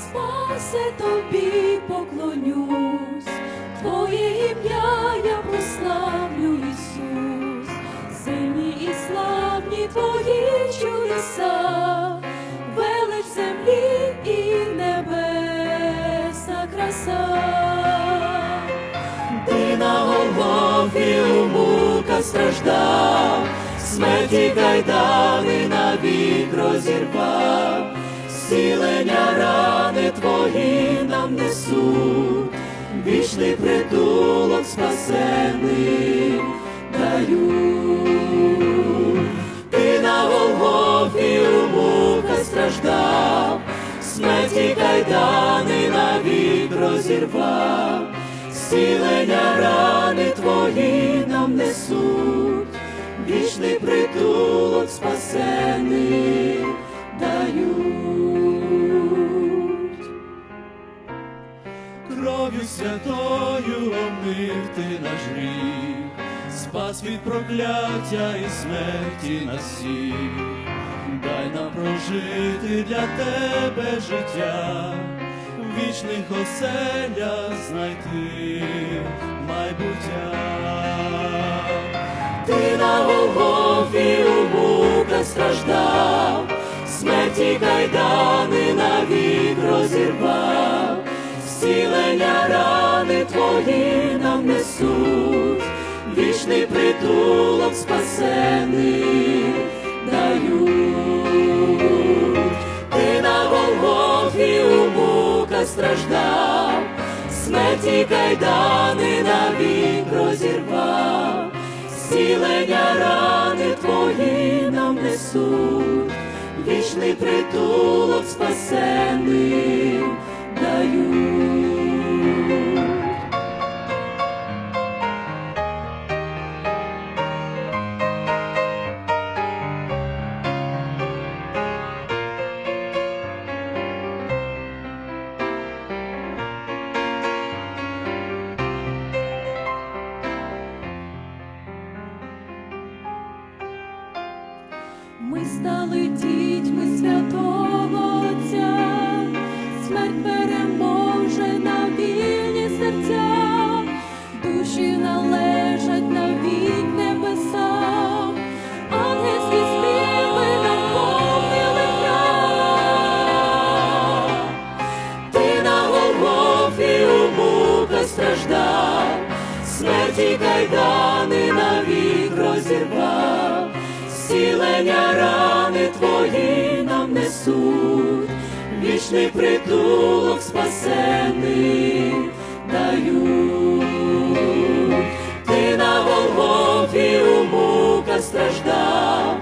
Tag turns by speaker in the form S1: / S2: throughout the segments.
S1: спасе тобі поклонюсь, Твоє ім'я я прославлю, Ісус, сильні і славні твої чудеса, велич землі і небесна краса. Ти на Голгофі у муках страждав, смерті кайдани навік розірвав, зцілення рани твої нам несуть, вічний притулок спасений дають. Ти на Голгофі у муках страждав, смерті кайдани навік розірвав, зцілення рани твої
S2: Кров'ю святою омив ти наш гріх, спас від прокляття і смерті нас всіх. Дай нам прожити для тебе життя, в вічних оселях знайти майбуття.
S1: Ти на Голгофі у муках страждав, смерті кайдани навік розірвав, зцілення рани твої нам несуть, вічний притулок спасений дають. Ти на Голгофі у муках страждав, смерті кайдани навік розірвав, зцілення рани твої нам несуть, вічний притулок спасений дають. Стали дітьми святого Отця, смерть переможена, вільні серця, душі належать навік небесам, ангельські співи наповнили храм. Ти на Голгофі у муках страждав, смерті кайдани навік розірвав, зцілення рани твої нам несуть, вічний притулок спасений дають. Ти на Голгофі у муках страждав,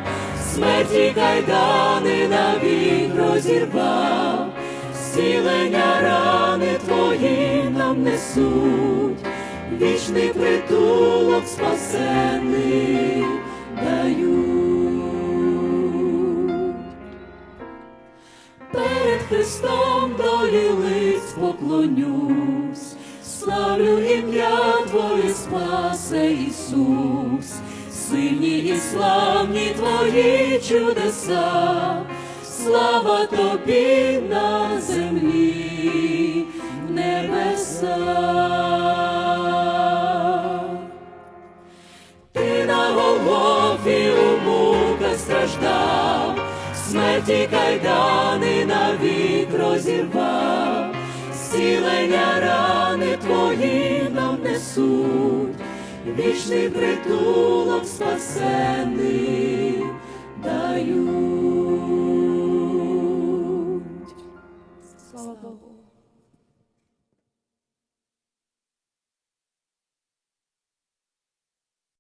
S1: смерті кайдани навік розірвав, зцілення рани твої нам несуть, вічний притулок поклонюсь, славлю ім'я Твоє спасе Ісус, сильні і славні Твої чудеса, слава Тобі на землі, в небесах. Ти на Голгофі у муках страждав, смерті кайдани навік розірвав, зцілення рани твої нам несуть, вічний притулок спасений дають. Слава Богу.